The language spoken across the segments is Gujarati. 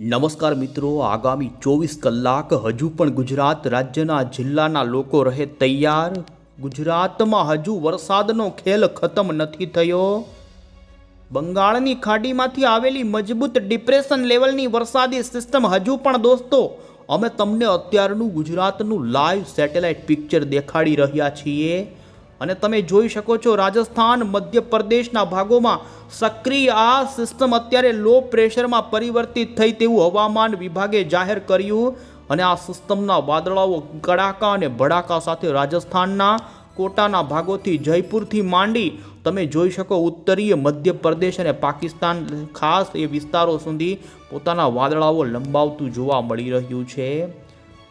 નમસ્કાર મિત્રો, આગામી ચોવીસ કલાક હજુ પણ ગુજરાત રાજ્યના જિલ્લાના લોકો રહે તૈયાર? ગુજરાતમાં હજુ વરસાદનો ખેલ ખતમ નથી થયો? બંગાળની ખાડીમાંથી આવેલી મજબૂત ડિપ્રેશન લેવલની વરસાદી સિસ્ટમ હજુ પણ દોસ્તો, અમે તમને અત્યારનું ગુજરાતનું લાઈવ સેટેલાઇટ પિક્ચર દેખાડી રહ્યા છીએ. અને તમે જોઈ શકો છો રાજસ્થાન, મધ્યપ્રદેશના ભાગોમાં સક્રિય આ સિસ્ટમ અત્યારે લો પ્રેશરમાં પરિવર્તિત થઈ તેવું હવામાન વિભાગે જાહેર કર્યું અને આ સિસ્ટમના વાદળાઓ કડાકા અને ભડાકા સાથે રાજસ્થાનના કોટાના ભાગોથી જયપુરથી માંડી તમે જોઈ શકો ઉત્તરીય, મધ્યપ્રદેશ અને પાકિસ્તાન ખાસ એ વિસ્તારો સુધી પોતાના વાદળાઓ લંબાવતું જોવા મળી રહ્યું છે.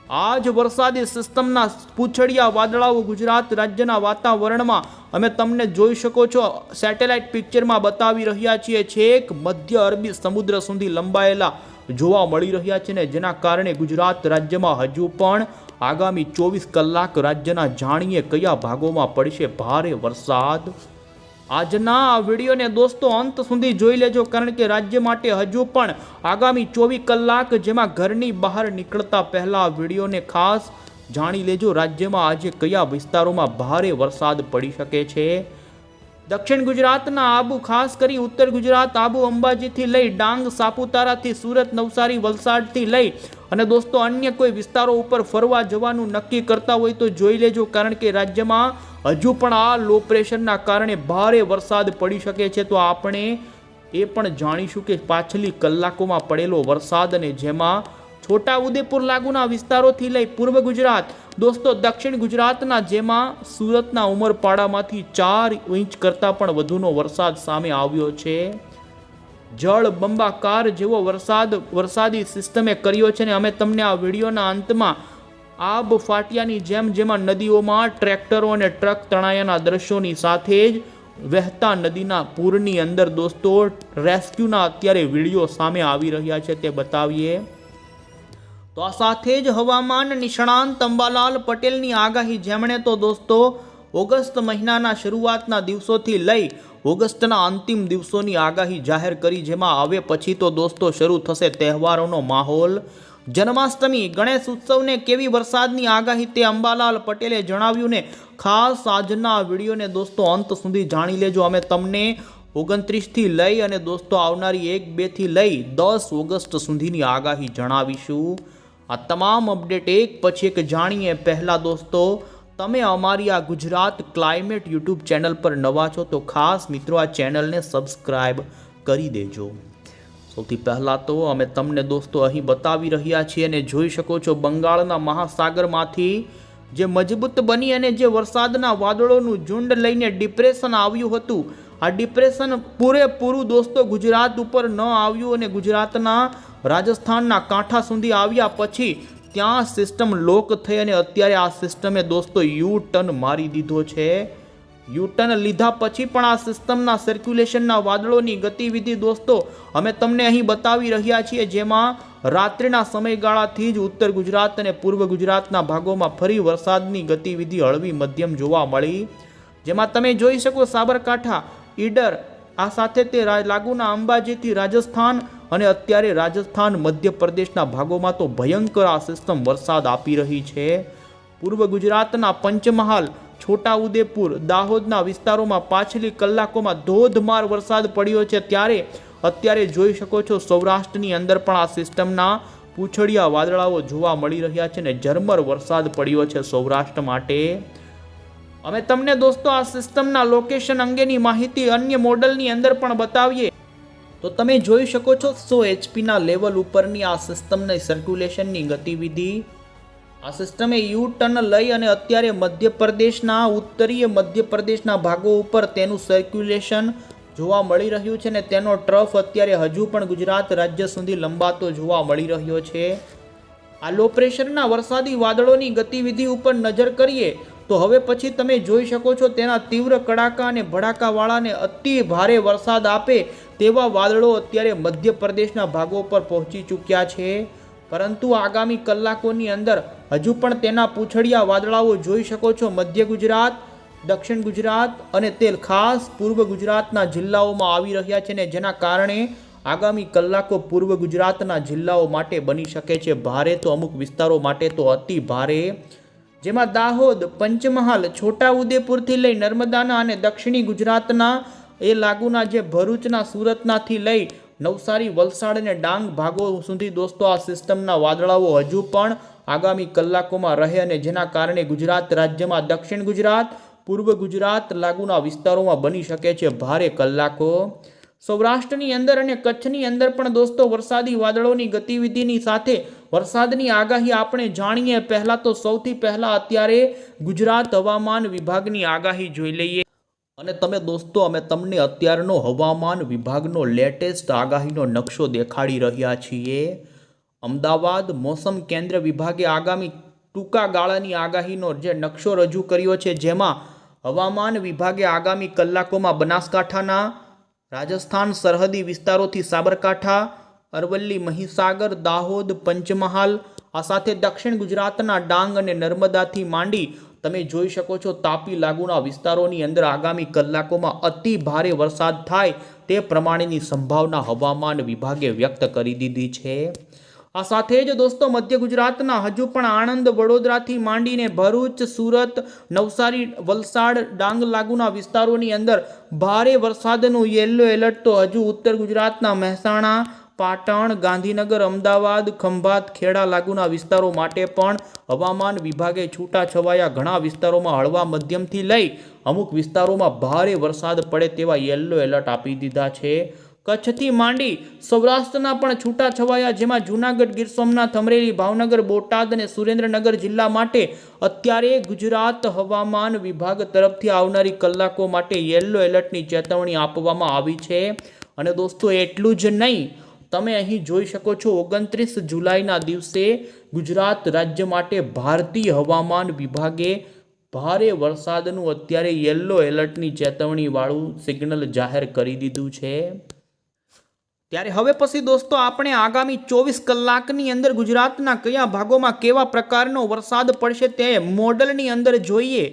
આ જ વરસાદી સિસ્ટમના પૂંછડિયા વાદળાઓ ગુજરાત રાજ્યના વાતાવરણમાં અમે તમને જોઈ શકો છો. સેટેલાઇટ પિક્ચરમાં બતાવી રહ્યા છીએ છેક મધ્ય અરબી સમુદ્ર સુધી લંબાયેલા જોવા મળી રહ્યા છે ને જેના કારણે ગુજરાત રાજ્યમાં હજુ પણ આગામી ચોવીસ કલાક રાજ્યના જાણીએ કયા ભાગોમાં પડશે ભારે વરસાદ? આજના આ વિડીયોને દોસ્તો અંત સુધી જોઈ લેજો, કારણ કે રાજ્ય માટે હજુ પણ આગામી ચોવીસ કલાક જેમાં ઘરની બહાર નીકળતા પહેલા વિડીયોને ખાસ જાણી લેજો. રાજ્યમાં આજે કયા વિસ્તારોમાં ભારે વરસાદ પડી શકે છે? દક્ષિણ ગુજરાતના આબુ, ખાસ કરી ઉત્તર ગુજરાત, આબુ અંબાજીથી લઈ ડાંગ, સાપુતારાથી સુરત, નવસારી, વલસાડથી લઈ અને દોસ્તો અન્ય કોઈ વિસ્તારો ઉપર ફરવા જવાનું નક્કી કરતા હોય તો જોઈ લેજો કારણ કે રાજ્યમાં હજુ પણ આ લો પ્રેશરના કારણે ભારે વરસાદ પડી શકે છે. તો આપણે એ પણ જાણીશું કે પાછલી કલાકોમાં પડેલો વરસાદ અને જેમાં છોટા ઉદેપુર લાગુના વિસ્તારોથી લઈ પૂર્વ ગુજરાત, દોસ્તો દક્ષિણ ગુજરાતના જેમાં સુરતના ઉમરપાડામાંથી ચાર ઇંચ કરતાં પણ વધુનો વરસાદ સામે આવ્યો છે. જળ બંબાકાર જેવો વરસાદ, વરસાદી સિસ્ટમે કર્યો છે ને અમે તમને આ વિડીયોના અંતમાં આબ ફાટિયાની જેમ જેમાં નદીઓમાં ટ્રેક્ટરો અને ટ્રક તણાયાના દ્રશ્યોની સાથે જ વહેતા નદીના પૂરની અંદર દોસ્તો રેસ્ક્યુના અત્યારે વીડિયો સામે આવી રહ્યા છે તે બતાવીએ. તો આ સાથે જ હવામાન નિષ્ણાંત અંબાલાલ પટેલની આગાહી જેમણે તો દોસ્તો ઓગસ્ટ મહિનાના શરૂઆતના દિવસોથી લઈ ઓગસ્ટના અંતિમ દિવસોની આગાહી જાહેર કરી જેમાં હવે પછી તો દોસ્તો શરૂ થશે તહેવારોનો માહોલ. જન્માષ્ટમી, ગણેશ ઉત્સવને કેવી વરસાદની આગાહી તે અંબાલાલ પટેલે જણાવ્યું ને ખાસ આજના વિડીયોને દોસ્તો અંત સુધી જાણી લેજો. અમે તમને ઓગણત્રીસથી લઈ અને દોસ્તો આવનારી એક બેથી લઈ દસ ઓગસ્ટ સુધીની આગાહી જણાવીશું. આ તમામ અપડેટ એક પછી એક જાણીએ. પહેલાં દોસ્તો, તમે અમારી આ ગુજરાત ક્લાઇમેટ યુટ્યુબ ચેનલ પર નવા છો તો ખાસ મિત્રો આ ચેનલને સબસ્ક્રાઈબ કરી દેજો. સૌથી પહેલાં તો અમે તમને દોસ્તો અહીં બતાવી રહ્યા છીએ અને જોઈ શકો છો બંગાળના મહાસાગરમાંથી જે મજબૂત બની અને જે વરસાદના વાદળોનું ઝુંડ લઈને ડિપ્રેશન આવ્યું હતું. આ ડિપ્રેશન પૂરેપૂરું દોસ્તો ગુજરાત ઉપર ન આવ્યું અને ગુજરાતના રાજસ્થાનના કાંઠા સુધી આવ્યા પછી ત્યાં સિસ્ટમ લોક થઈ અને અત્યારે આ સિસ્ટમે દોસ્તો યુ ટર્ન મારી દીધો છે. યુ ટર્ન લીધા પછી પણ આ સિસ્ટમના સર્ક્યુલેશનના વાદળોની ગતિવિધિ દોસ્તો અમે તમને અહીં બતાવી રહ્યા છીએ જેમાં રાત્રિના સમયગાળાથી જ ઉત્તર ગુજરાત અને પૂર્વ ગુજરાતના ભાગોમાં ફરી વરસાદની ગતિવિધિ હળવી મધ્યમ જોવા મળી. જેમાં તમે જોઈ શકો સાબરકાંઠા, ઈડર આ સાથે તે લાગુના અંબાજીથી રાજસ્થાન અને અત્યારે રાજસ્થાન મધ્યપ્રદેશના ભાગોમાં તો ભયંકર આ સિસ્ટમ વરસાદ આપી રહી છે. પૂર્વ ગુજરાતના પંચમહાલ, છોટાઉદેપુર, દાહોદના વિસ્તારોમાં પાછલી કલાકોમાં ધોધમાર વરસાદ પડ્યો છે. ત્યારે અત્યારે જોઈ શકો છો સૌરાષ્ટ્રની અંદર પણ આ સિસ્ટમના પૂંછડિયા વાદળાઓ જોવા મળી રહ્યા છે ને ઝરમર વરસાદ પડ્યો છે સૌરાષ્ટ્ર માટે. અમે તમને દોસ્તો આ સિસ્ટમના લોકેશન અંગેની માહિતી અન્ય મોડલની અંદર પણ બતાવીએ. તો તમે જોઈ શકો છો સો એચપીના લેવલ ઉપરની આ સિસ્ટમની સર્ક્યુલેશનની ગતિવિધિ. આ સિસ્ટમે યુ ટર્ન લઈ અને અત્યારે મધ્યપ્રદેશના, ઉત્તરીય મધ્યપ્રદેશના ભાગો ઉપર તેનું સર્ક્યુલેશન જોવા મળી રહ્યું છે ને તેનો ટ્રફ અત્યારે હજુ પણ ગુજરાત રાજ્ય સુધી લંબાતો જોવા મળી રહ્યો છે. આ લો પ્રેશરના વરસાદી વાદળોની ગતિવિધિ ઉપર નજર કરીએ તો હવે પછી તમે જોઈ શકો છો તેના તીવ્ર કડાકા અને ભડાકાવાળાને અતિ ભારે વરસાદ આપે તેવા વાદળો અત્યારે મધ્યપ્રદેશના ભાગો પર પહોંચી ચૂક્યા છે. પરંતુ આગામી કલાકોની અંદર હજુ પણ તેના પૂંછડિયા વાદળાઓ જોઈ શકો છો મધ્ય ગુજરાત, દક્ષિણ ગુજરાત અને તે ખાસ પૂર્વ ગુજરાતના જિલ્લાઓમાં આવી રહ્યા છે ને જેના કારણે આગામી કલાકો પૂર્વ ગુજરાતના જિલ્લાઓ માટે બની શકે છે. ભારે તો અમુક વિસ્તારો માટે તો અતિ ભારે. જેમાં દાહોદ, પંચમહાલ, છોટાઉદેપુરથી લઈ નર્મદાના અને દક્ષિણી ગુજરાતના એ લાગુના જે ભરૂચના, સુરતનાથી લઈ નવસારી, વલસાડ અને ડાંગ ભાગો સુધી દોસ્તો આ સિસ્ટમના વાદળાઓ હજુ પણ આગામી કલાકોમાં રહે અને જેના કારણે ગુજરાત રાજ્યમાં દક્ષિણ ગુજરાત, પૂર્વ ગુજરાત લાગુના વિસ્તારોમાં બની શકે છે ભારે કલાકો. સૌરાષ્ટ્રની અંદર અને કચ્છની અંદર પણ દોસ્તો વરસાદી વાદળોની ગતિવિધિની સાથે વરસાદની આગાહી આપણે જાણીએ. પહેલાં તો સૌથી પહેલાં અત્યારે ગુજરાત હવામાન વિભાગની આગાહી જોઈ લઈએ. અને તમે દોસ્તો, અમે તમને અત્યારનો હવામાન વિભાગનો લેટેસ્ટ આગાહીનો નકશો દેખાડી રહ્યા છીએ. અમદાવાદ મોસમ કેન્દ્ર વિભાગે આગામી ટૂંકા ગાળાની આગાહીનો જે નકશો રજૂ કર્યો છે, જેમાં હવામાન વિભાગે આગામી કલાકોમાં બનાસકાંઠાના, રાજસ્થાન સરહદી વિસ્તારોથી સાબરકાંઠા અરવલ્લી મહીસાગર, દાહોદ, પંચમહાલ, આ સાથે દક્ષિણ ગુજરાતના ડાંગ અને નર્મદાથી માંડી તમે જોઈ શકો છો તાપી લાગુના વિસ્તારોની અંદર આગામી કલાકોમાં અતિ ભારે વરસાદ થાય તે પ્રમાણેની સંભાવના હવામાન વિભાગે વ્યક્ત કરી દીધી છે. આ સાથે જ દોસ્તો મધ્ય ગુજરાતના હજુ પણ આણંદ, વડોદરાથી માંડીને ભરૂચ, સુરત, નવસારી, વલસાડ, ડાંગ લાગુના વિસ્તારોની અંદર ભારે વરસાદનું યેલો એલર્ટ તો હજુ ઉત્તર ગુજરાતના મહેસાણા પાટણ, ગાંધીનગર, અમદાવાદ, ખંભાત, ખેડા લાગુના વિસ્તારો માટે પણ હવામાન વિભાગે છૂટાછવાયા ઘણા વિસ્તારોમાં હળવા મધ્યમથી લઈ અમુક વિસ્તારોમાં ભારે વરસાદ પડે તેવા યલો એલર્ટ આપી દીધા છે. કચ્છથી માંડી સૌરાષ્ટ્રના પણ છૂટાછવાયા, જેમાં જૂનાગઢ, ગીર સોમનાથ, અમરેલી, ભાવનગર, બોટાદ અને સુરેન્દ્રનગર જિલ્લા માટે અત્યારે ગુજરાત હવામાન વિભાગ તરફથી આવનારી કલાકો માટે યલો એલર્ટની ચેતવણી આપવામાં આવી છે. અને દોસ્તો, એટલું જ નહીં તમે અહીં જોઈ શકો છો ઓગણત્રીસ જુલાઈના દિવસે ગુજરાત રાજ્ય માટે ભારતીય હવામાન વિભાગે ભારે વરસાદનું અત્યારે યલો એલર્ટની ચેતવણીવાળું સિગ્નલ જાહેર કરી દીધું છે. ત્યારે હવે પછી દોસ્તો આપણે આગામી ચોવીસ કલાકની અંદર ગુજરાતના કયા ભાગોમાં કેવા પ્રકારનો વરસાદ પડશે તે મોડલની અંદર જોઈએ.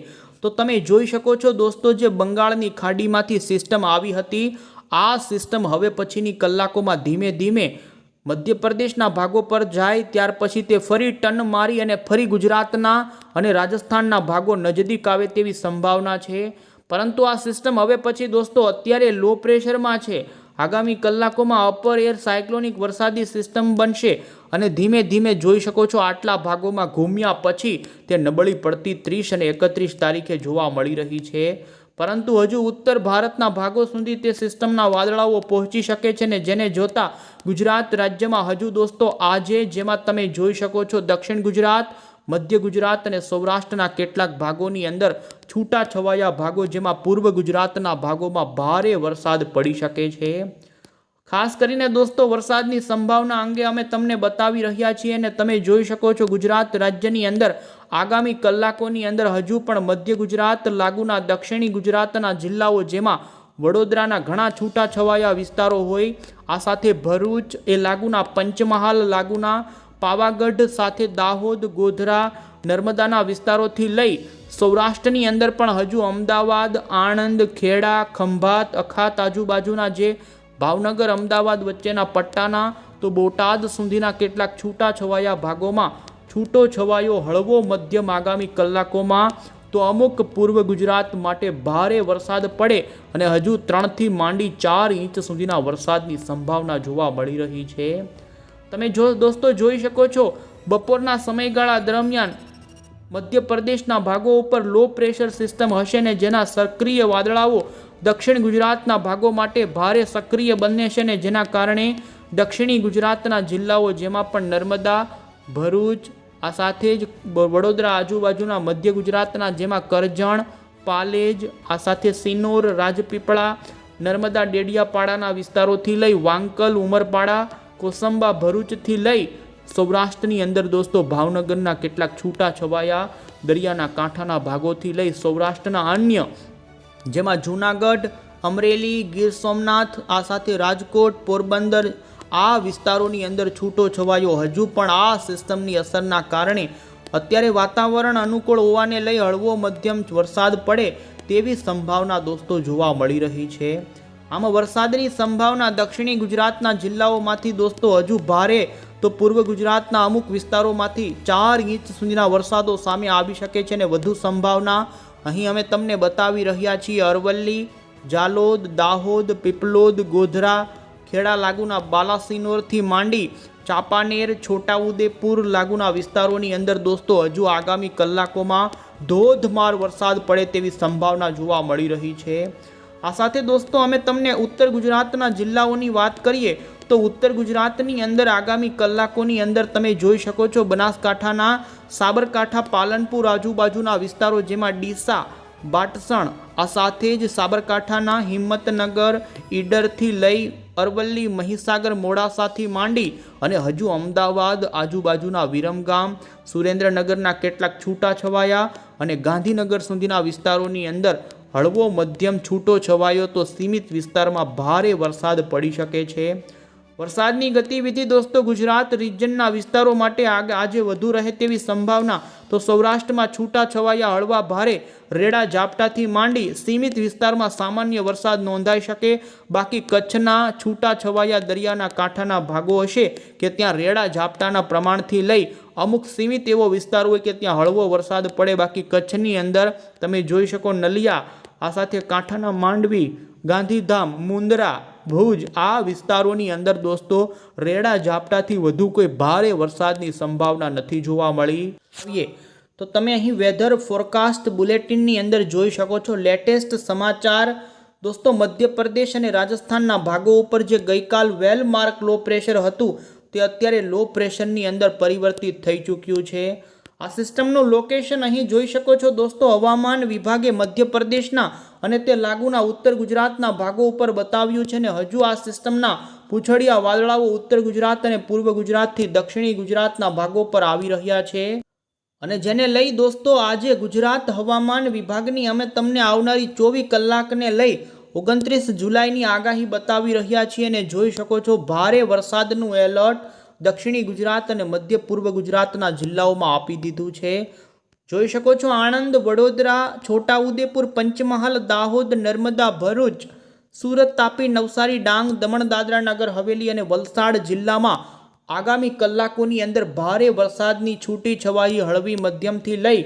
તો તમે જોઈ શકો છો દોસ્તો જે બંગાળની ખાડીમાંથી સિસ્ટમ આવી હતી આ સિસ્ટમ હવે પછીની કલાકોમાં ધીમે ધીમે મધ્યપ્રદેશના ભાગો પર જાય, ત્યાર પછી તે ફરી ટન મારી અને ફરી ગુજરાતના અને રાજસ્થાનના ભાગો નજદીક આવે તેવી સંભાવના છે. પરંતુ આ સિસ્ટમ હવે પછી દોસ્તો અત્યારે લો પ્રેશરમાં છે. આગામી કલાકોમાં અપર એર સાયક્લોનિક વરસાદી સિસ્ટમ બનશે અને ધીમે ધીમે જોઈ શકો છો આટલા ભાગોમાં ઘૂમ્યા પછી તે નબળી પડતી ત્રીસ અને એકત્રીસ તારીખે જોવા મળી રહી છે. પરંતુ હજુ ઉત્તર ભારતના ભાગો સુધી તે સિસ્ટમના વાદળાઓ પહોંચી શકે છે ને જેને જોતા ગુજરાત રાજ્યમાં હજુ દોસ્તો આજે જેમાં તમે જોઈ શકો છો દક્ષિણ ગુજરાત, મધ્ય ગુજરાત અને સૌરાષ્ટ્રના કેટલાક ભાગોની અંદર છૂટાછવાયા ભાગો જેમાં પૂર્વ ગુજરાતના ભાગોમાં ભારે વરસાદ પડી શકે છે. ખાસ કરીને દોસ્તો, વરસાદની સંભાવના અંગે અમે તમને બતાવી રહ્યા છીએ અને તમે જોઈ શકો છો ગુજરાત રાજ્યની અંદર આગામી કલાકોની અંદર હજુ પણ મધ્ય ગુજરાત, લાગુના દક્ષિણી ગુજરાતના જિલ્લાઓ જેમાં વડોદરાના ઘણા છૂટાછવાયા વિસ્તારો હોય. આ સાથે ભરૂચ એ લાગુના પંચમહાલ, લાગુના પાવાગઢ, સાથે દાહોદ, ગોધરા, નર્મદાના વિસ્તારોથી લઈ સૌરાષ્ટ્રની અંદર પણ હજુ અમદાવાદ, આણંદ, ખેડા, ખંભાત, અખાત આજુબાજુના જે ભાવનગર, અમદાવાદ વચ્ચેના પટ્ટાના તો બોટાદ સુધીના કેટલાક છૂટાછવાયા ભાગોમાં છૂટો છવાયો હળવો મધ્યમ આગામી કલાકોમાં તો અમુક પૂર્વ ગુજરાત માટે ભારે વરસાદ પડે અને હજુ ત્રણથી માંડી ચાર ઇંચ સુધીના વરસાદની સંભાવના જોવા મળી રહી છે. તમે જો દોસ્તો જોઈ શકો છો, બપોરના સમયગાળા દરમિયાન મધ્યપ્રદેશના ભાગો ઉપર લો પ્રેશર સિસ્ટમ હશે ને જેના સક્રિય વાદળાઓ દક્ષિણ ગુજરાતના ભાગો માટે ભારે સક્રિય બને છે ને જેના કારણે દક્ષિણી ગુજરાતના જિલ્લાઓ જેમાં પણ નર્મદા, ભરૂચ, આ સાથે જ વડોદરા આજુબાજુના મધ્ય ગુજરાતના જેમાં કરજણ, પાલેજ, આ સાથે સિનોર, રાજપીપળા, નર્મદા, ડેડિયાપાડાના વિસ્તારોથી લઈ વાંકલ, ઉમરપાડા, કોસંબા, ભરૂચથી લઈ સૌરાષ્ટ્રની અંદર દોસ્તો ભાવનગરના કેટલાક છૂટા છવાયા દરિયાના કાંઠાના ભાગોથી લઈ સૌરાષ્ટ્રના અન્ય જેમાં જૂનાગઢ, અમરેલી, ગીર સોમનાથ, આ સાથે રાજકોટ, પોરબંદર આ વિસ્તારોની અંદર છૂટો છવાયો. હજુ પણ આ સિસ્ટમની અસરના કારણે અત્યારે વાતાવરણ અનુકૂળ હોવાને લઈ હળવો મધ્યમ વરસાદ પડે તેવી સંભાવના દોસ્તો જોવા મળી રહી છે. આમાં વરસાદની સંભાવના દક્ષિણી ગુજરાતના જિલ્લાઓમાંથી દોસ્તો હજુ ભારે. તો પૂર્વ ગુજરાતના અમુક વિસ્તારોમાંથી ચાર ઇંચ સુધીના વરસાદો સામે આવી શકે છે અને વધુ સંભાવના અહીં અમે તમને બતાવી રહ્યા છીએ અરવલ્લી, જાલોદ, દાહોદ, પીપલોદ, ગોધરા, ખેડા લાગુના બાલાસિનોરથી માંડી ચાંપાનેર, છોટાઉદેપુર લાગુના વિસ્તારોની અંદર દોસ્તો, હજુ આગામી કલાકોમાં ધોધમાર વરસાદ પડે તેવી સંભાવના જોવા મળી રહી છે. આ સાથે દોસ્તો, અમે તમને ઉત્તર ગુજરાતના જિલ્લાઓની વાત કરીએ તો ઉત્તર ગુજરાતની અંદર આગામી કલાકોની અંદર તમે જોઈ શકો છો બનાસકાંઠાના સાબરકાંઠા, પાલનપુર આજુબાજુના વિસ્તારો જેમાં ડીસા, બાટસણ, આ સાથે જ સાબરકાંઠાના હિંમતનગર, ઈડરથી લઈ અરવલ્લી, મહીસાગર, મોડાસાથી માંડી અને હજુ અમદાવાદ આજુબાજુના વિરમગામ, સુરેન્દ્રનગરના કેટલાક છૂટાછવાયા અને ગાંધીનગર સુધીના વિસ્તારોની અંદર હળવો મધ્યમ છૂટો છવાયો તો સીમિત વિસ્તારમાં ભારે વરસાદ પડી શકે છે. વરસાદની ગતિવિધિ દોસ્તો ગુજરાત રિજનના વિસ્તારો માટે આજે વધુ રહે તેવી સંભાવના. તો સૌરાષ્ટ્રમાં છૂટા છવાયા હળવા ભારે રેડા ઝાપટાથી માંડી સીમિત વિસ્તારમાં સામાન્ય વરસાદ નોંધાઈ શકે. બાકી કચ્છના છૂટા છવાયા દરિયાના કાંઠાના ભાગો હશે કે ત્યાં રેડા ઝાપટાના પ્રમાણથી લઈ અમુક સીમિત એવો વિસ્તાર હોય કે ત્યાં હળવો વરસાદ પડે. બાકી કચ્છની અંદર તમે જોઈ શકો નલિયા, આ સાથે કાંઠાના માંડવી, ગાંધીધામ, મુંદ્રા ભુજ આ વિસ્તારોની અંદર દોસ્તો રેડા ઝાપટાથી વધુ કોઈ ભારે વરસાદની સંભાવના નથી જોવા મળી. જોઈએ તો તમે અહીં વેધર ફોરકાસ્ટ બુલેટિનની અંદર જોઈ શકો છો. લેટેસ્ટ સમાચાર, દોસ્તો મધ્યપ્રદેશ અને રાજસ્થાનના ભાગો ઉપર જે ગઈકાલ વેલ માર્ક લો પ્રેશર હતું, તે અત્યારે લો પ્રેશરની અંદર પરિવર્તિત થઈ ચૂક્યું છે. આ સિસ્ટમનું લોકેશન અહીં જોઈ શકો છો દોસ્તો, હવામાન વિભાગે મધ્યપ્રદેશના અને તે લાગુના ઉત્તર ગુજરાતના ભાગો ઉપર બતાવ્યું છે ને હજુ આ સિસ્ટમના પૂંછડિયા વાદળાઓ ઉત્તર ગુજરાત અને પૂર્વ ગુજરાતથી દક્ષિણી ગુજરાતના ભાગો પર આવી રહ્યા છે. અને જેને લઈ દોસ્તો, આજે ગુજરાત હવામાન વિભાગની અમે તમને આવનારી ચોવીસ કલાકને લઈ ઓગણત્રીસ જુલાઈની આગાહી બતાવી રહ્યા છીએ અને જોઈ શકો છો, ભારે વરસાદનું એલર્ટ દક્ષિણી ગુજરાત અને મધ્ય પૂર્વ ગુજરાતના જિલ્લાઓમાં આપી દીધું છે. જોઈ શકો છો આણંદ, વડોદરા, છોટાઉદેપુર, પંચમહાલ, દાહોદ, નર્મદા, ભરૂચ, સુરત, તાપી, નવસારી, ડાંગ, દમણ, દાદરા નગર, હવેલી અને વલસાડ જિલ્લામાં આગામી કલાકોની અંદર ભારે વરસાદની છૂટી છવાઈ હળવી મધ્યમથી લઈ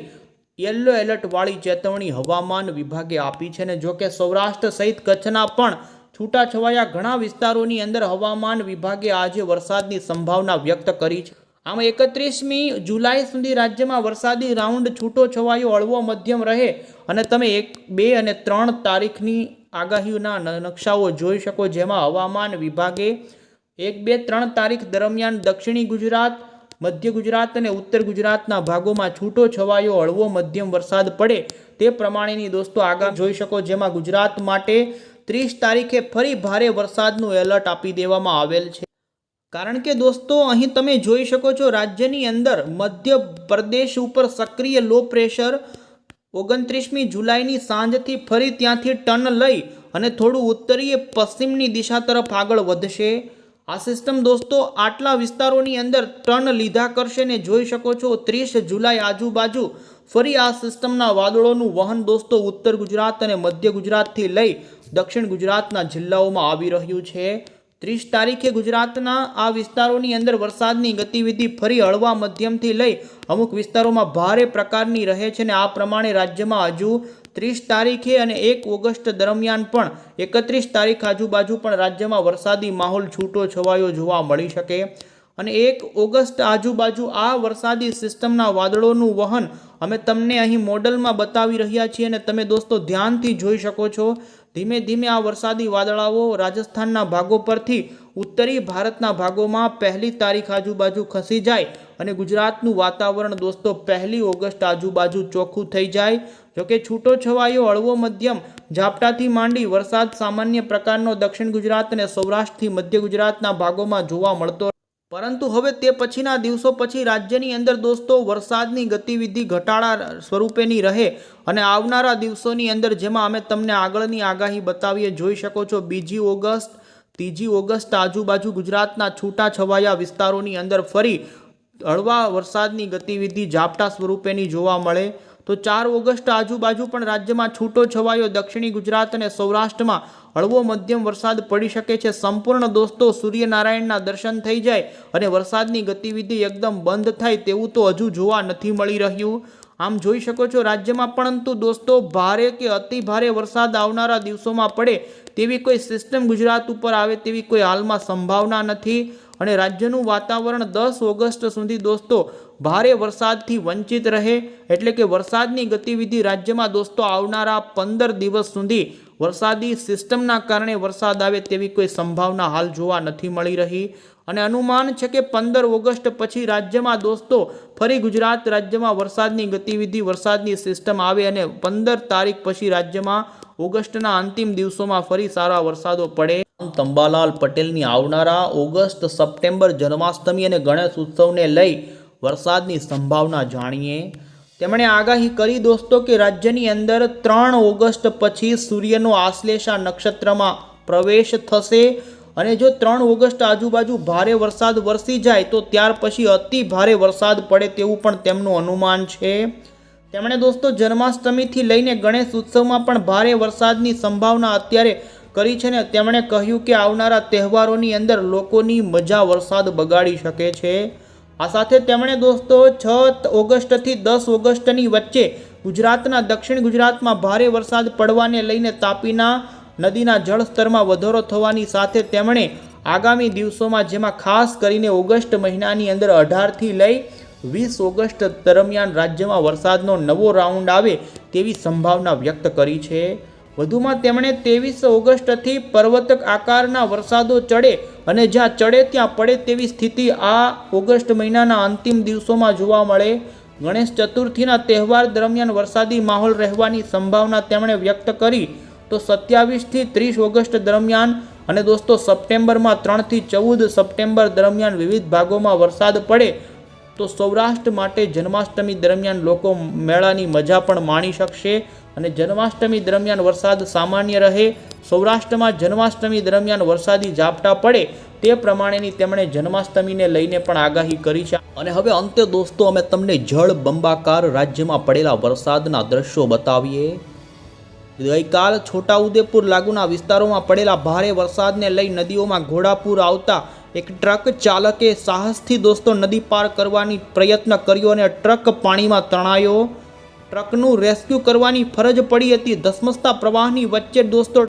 યલો એલર્ટવાળી ચેતવણી હવામાન વિભાગે આપી છે. ને જોકે સૌરાષ્ટ્ર સહિત કચ્છના પણ છૂટાછવાયા ઘણા વિસ્તારોની અંદર હવામાન વિભાગે આજે વરસાદની સંભાવના વ્યક્ત કરી છે. આમ એકત્રીસમી જુલાઈ સુધી રાજ્યમાં વરસાદી રાઉન્ડ છૂટો છવાયો હળવો મધ્યમ રહે અને તમે એક, બે અને ત્રણ તારીખની આગાહીના નકશાઓ જોઈ શકો જેમાં હવામાન વિભાગે એક, બે, ત્રણ તારીખ દરમિયાન દક્ષિણી ગુજરાત, મધ્ય ગુજરાત અને ઉત્તર ગુજરાતના ભાગોમાં છૂટો છવાયો હળવો મધ્યમ વરસાદ પડે તે પ્રમાણેની દોસ્તો આગામ જોઈ શકો જેમાં ગુજરાત માટે ત્રીસ તારીખે ફરી ભારે વરસાદનું એલર્ટ આપી દેવામાં આવેલ છે. કારણ કે દોસ્તો, અહીં તમે જોઈ શકો છો રાજ્યની અંદર મધ્ય પ્રદેશ ઉપર સક્રિય લો પ્રેશર ઓગણત્રીસમી જુલાઈની સાંજથી ફરી ત્યાંથી ટર્ન લઈ અને થોડું ઉત્તરીય પશ્ચિમની દિશા તરફ આગળ વધશે. આ સિસ્ટમ દોસ્તો આટલા વિસ્તારોની અંદર ટર્ન લીધા કરશે ને જોઈ શકો છો, ત્રીસ જુલાઈ આજુબાજુ ફરી આ સિસ્ટમના વાદળોનું વહન દોસ્તો ઉત્તર ગુજરાત અને મધ્ય ગુજરાતથી લઈ દક્ષિણ ગુજરાતના જિલ્લાઓમાં આવી રહ્યું છે. ત્રીસ તારીખે ગુજરાતના આ વિસ્તારોની અંદર વરસાદની ગતિવિધિ ફરી હળવા મધ્યમથી લઈ અમુક વિસ્તારોમાં ભારે પ્રકારની રહે છે ને આ પ્રમાણે રાજ્યમાં હજુ ત્રીસ તારીખે અને એક ઓગસ્ટ દરમિયાન પણ એકત્રીસ તારીખ આજુબાજુ પણ રાજ્યમાં વરસાદી માહોલ છૂટો છવાયો જોવા મળી શકે. અને એક ઓગસ્ટ આજુબાજુ આ વરસાદી સિસ્ટમના વાદળોનું વહન અમે તમને અહીં મોડલમાં બતાવી રહ્યા છીએ અને તમે દોસ્તો ધ્યાનથી જોઈ શકો છો. ધીમે ધીમે આ વરસાદી વાદળાઓ રાજસ્થાનના ભાગો પરથી ઉત્તરી ભારતના ભાગોમાં પહેલી તારીખ આજુબાજુ ખસી જાય અને ગુજરાતનું વાતાવરણ દોસ્તો પહેલી ઓગસ્ટ આજુબાજુ ચોખ્ખું થઈ જાય. જોકે છૂટો છવાયો હળવો મધ્યમ ઝાપટાથી માંડી વરસાદ સામાન્ય પ્રકારનો દક્ષિણ ગુજરાત અને સૌરાષ્ટ્રથી મધ્ય ગુજરાતના ભાગોમાં જોવા મળતો પરંતુ હવે તે પછીના દિવસો પછી રાજ્યની અંદર દોસ્તો, વરસાદની ગતિવિધિ ઘટાડા સ્વરૂપેની રહે અને આવનારા દિવસોની અંદર જેમાં અમે તમને આગળની આગાહી બતાવીએ જોઈ શકો છો. બીજી ઓગસ્ટ, ત્રીજી ઓગસ્ટ આજુબાજુ ગુજરાતના છૂટા છવાયા વિસ્તારોની અંદર ફરી હળવા વરસાદની ગતિવિધિ ઝાપટા સ્વરૂપેની જોવા મળે. તો ચાર ઓગસ્ટ આજુબાજુ પણ રાજ્યમાં છૂટો છવાયો. દક્ષિણી ગુજરાત અને સૌરાષ્ટ્રમાં હળવો મધ્યમ વરસાદ પડી શકે છે. સંપૂર્ણ દોસ્તો સૂર્યનારાયણના દર્શન થઈ જાય અને વરસાદની ગતિવિધિ એકદમ બંધ થાય તેવું તો હજુ જોવા નથી મળી રહ્યું. આમ જોઈ શકો છો રાજ્યમાં પરંતુ દોસ્તો ભારે કે અતિ ભારે વરસાદ આવનારા દિવસોમાં પડે તેવી કોઈ સિસ્ટમ ગુજરાત ઉપર આવે તેવી કોઈ હાલમાં સંભાવના નથી. અને રાજ્યનું વાતાવરણ દસ ઓગસ્ટ સુધી દોસ્તો ભારે વરસાદથી વંચિત રહે એટલે કે વરસાદની ગતિવિધિ રાજ્યમાં દોસ્તો આવનારા પંદર દિવસ સુધી વરસાદી સિસ્ટમના કારણે વરસાદ આવે તેવી કોઈ સંભાવના હાલ જોવા નથી મળી રહી. અને અનુમાન છે કે પંદર ઓગસ્ટ પછી રાજ્યમાં દોસ્તો ફરી ગુજરાત રાજ્યમાં વરસાદની ગતિવિધિ, વરસાદની સિસ્ટમ આવે અને પંદર તારીખ પછી રાજ્યમાં ઓગસ્ટના અંતિમ દિવસોમાં ફરી સારા વરસાદો પડે. તંબાલાલ પટેલની આવનારા ઓગસ્ટ, સપ્ટેમ્બર જન્માષ્ટમી અને ગણેશ ઉત્સવને લઈ વરસાદની સંભાવના જાણીએ. તેમણે આગાહી કરી દોસ્તો કે રાજ્યની અંદર ત્રણ ઓગસ્ટ પછી સૂર્યનો આશ્લેષા નક્ષત્રમાં પ્રવેશ થશે અને જો ત્રણ ઓગસ્ટ આજુબાજુ ભારે વરસાદ વરસી જાય, તો ત્યાર પછી અતિ ભારે વરસાદ પડે તેવું પણ તેમનું અનુમાન છે. તેમણે દોસ્તો જન્માષ્ટમીથી લઈને ગણેશ ઉત્સવમાં પણ ભારે વરસાદની સંભાવના અત્યારે કરી છે ને તેમણે કહ્યું કે આવનારા તહેવારોની અંદર લોકોની મજા વરસાદ બગાડી શકે છે. આ સાથે તેમણે દોસ્તો છ ઓગસ્ટથી દસ ઓગસ્ટની વચ્ચે ગુજરાતના દક્ષિણ ગુજરાતમાં ભારે વરસાદ પડવાને લઈને તાપીના નદીના જળસ્તરમાં વધારો થવાની સાથે તેમણે આગામી દિવસોમાં જેમાં ખાસ કરીને ઓગસ્ટ મહિનાની અંદર અઢારથી લઈ વીસ ઓગસ્ટ દરમિયાન રાજ્યમાં વરસાદનો નવો રાઉન્ડ આવે તેવી સંભાવના વ્યક્ત કરી છે. વધુમાં તેમણે ત્રેવીસ ઓગસ્ટથી પર્વતક આકારના વરસાદો ચડે અને જ્યાં ચડે ત્યાં પડે તેવી સ્થિતિ આ ઓગસ્ટ મહિનાના અંતિમ દિવસોમાં જોવા મળે. ગણેશ ચતુર્થીના તહેવાર દરમિયાન વરસાદી માહોલ રહેવાની સંભાવના તેમણે વ્યક્ત કરી. તો સત્યાવીસથી ત્રીસ ઓગસ્ટ દરમિયાન અને દોસ્તો સપ્ટેમ્બરમાં ત્રણથી ચૌદ સપ્ટેમ્બર દરમિયાન વિવિધ ભાગોમાં વરસાદ પડે. તો સૌરાષ્ટ્ર માટે જન્માષ્ટમી દરમિયાન લોકો મેળાની મજા પણ માણી શકશે. અને જન્માષ્ટમી દરમિયાન વરસાદ સામાન્ય રહે, સૌરાષ્ટ્રમાં જન્માષ્ટમી દરમિયાન વરસાદી ઝાપટા પડે તે પ્રમાણેની તેમણે જન્માષ્ટમીને લઈને પણ આગાહી કરી છે. અને હવે અંતે દોસ્તો, અમે તમને જળ બંબાકાર રાજ્યમાં પડેલા વરસાદના દ્રશ્યો બતાવીએ. ગઈકાલ છોટાઉદેપુર લાગુના વિસ્તારોમાં પડેલા ભારે વરસાદને લઈ નદીઓમાં ઘોડાપૂર આવતા એક ટ્રક ચાલકે સાહસથી દોસ્તો નદી પાર કરવાની પ્રયત્ન કર્યો અને ટ્રક પાણીમાં તણાયો. ટ્રકનું રેસ્ક્યુ કરવાની ફરજ પડી હતી. ધસમસતા પ્રવાહની વચ્ચે દોસ્તો